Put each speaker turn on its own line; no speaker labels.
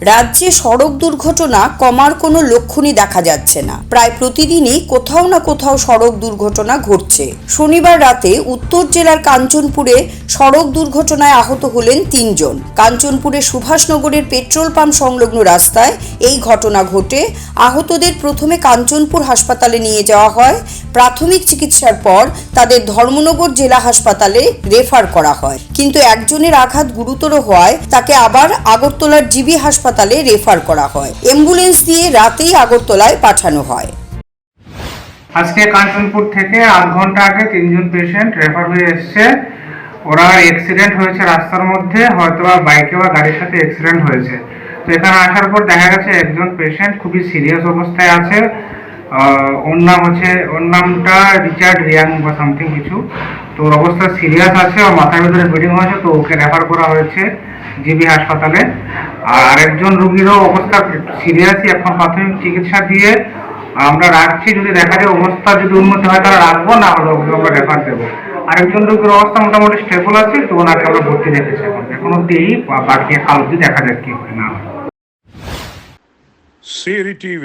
রাজ্যে সড়ক দুর্ঘটনা কমার কোনো লক্ষণই দেখা যাচ্ছে না। প্রায় প্রতিদিনই কোথাও না কোথাও সড়ক দুর্ঘটনা ঘটছে। শনিবার রাতে উত্তর জেলার কাঞ্চনপুরে সড়ক দুর্ঘটনায় আহত হলেন তিনজন। কাঞ্চনপুরের সুভাষনগরের পেট্রোল পাম্প সংলগ্ন রাস্তায় এই ঘটনা ঘটে। আহতদের প্রথমে কাঞ্চনপুর হাসপাতালে নিয়ে যাওয়া হয়। প্রাথমিক চিকিৎসার পর তাদের ধর্মনগর জেলা হাসপাতালে রেফার করা হয়। কিন্তু একজনের আঘাত গুরুতর হওয়ায় তাকে আবার আগরতলার জিবি হাসপাতালে রেফার করা হয়। অ্যাম্বুলেন্স দিয়ে রাতেই আগরতলায় পাঠানো হয়।
আজকে কাঞ্চনপুর থেকে আধ ঘণ্টা আগে তিনজন পেশেন্ট রেফার হয়ে এসছে। ওরা অ্যাক্সিডেন্ট হয়েছে রাস্তার মধ্যে হয়তো বা বাইকে বা গাড়ির সাথে অ্যাক্সিডেন্ট হয়েছে। তো এখানে আসার পর দেখা গেছে একজন পেশেন্ট খুবই সিরিয়াস অবস্থায় আছে। ওর নাম হচ্ছে ওর নামটা রিচার্ড রিয়াং বা সামথিং কিছু। তো ওর অবস্থা সিরিয়াস আছে ওর মাথার ভিতরে ব্লিডিং হয়েছে তো ওকে রেফার করা হয়েছে জিবি হাসপাতালে। আর আরেকজন রুগীরও অবস্থা সিরিয়াসই এখন প্রাথমিক চিকিৎসা দিয়ে আমরা রাখছি যদি দেখা যায় অবস্থা যদি উন্নতি হয় তাহলে রাখব না হলে ওকে আমরা রেফার দেবো। আরেকজন রোগীর অবস্থা মোটামুটি স্টেবল আছে তো ওনাকে আমরা ভর্তি রেখেছি এখন। এখন অব্দি বাকি কাল দেখা যাক কি হয় না হয়।
Siri TV,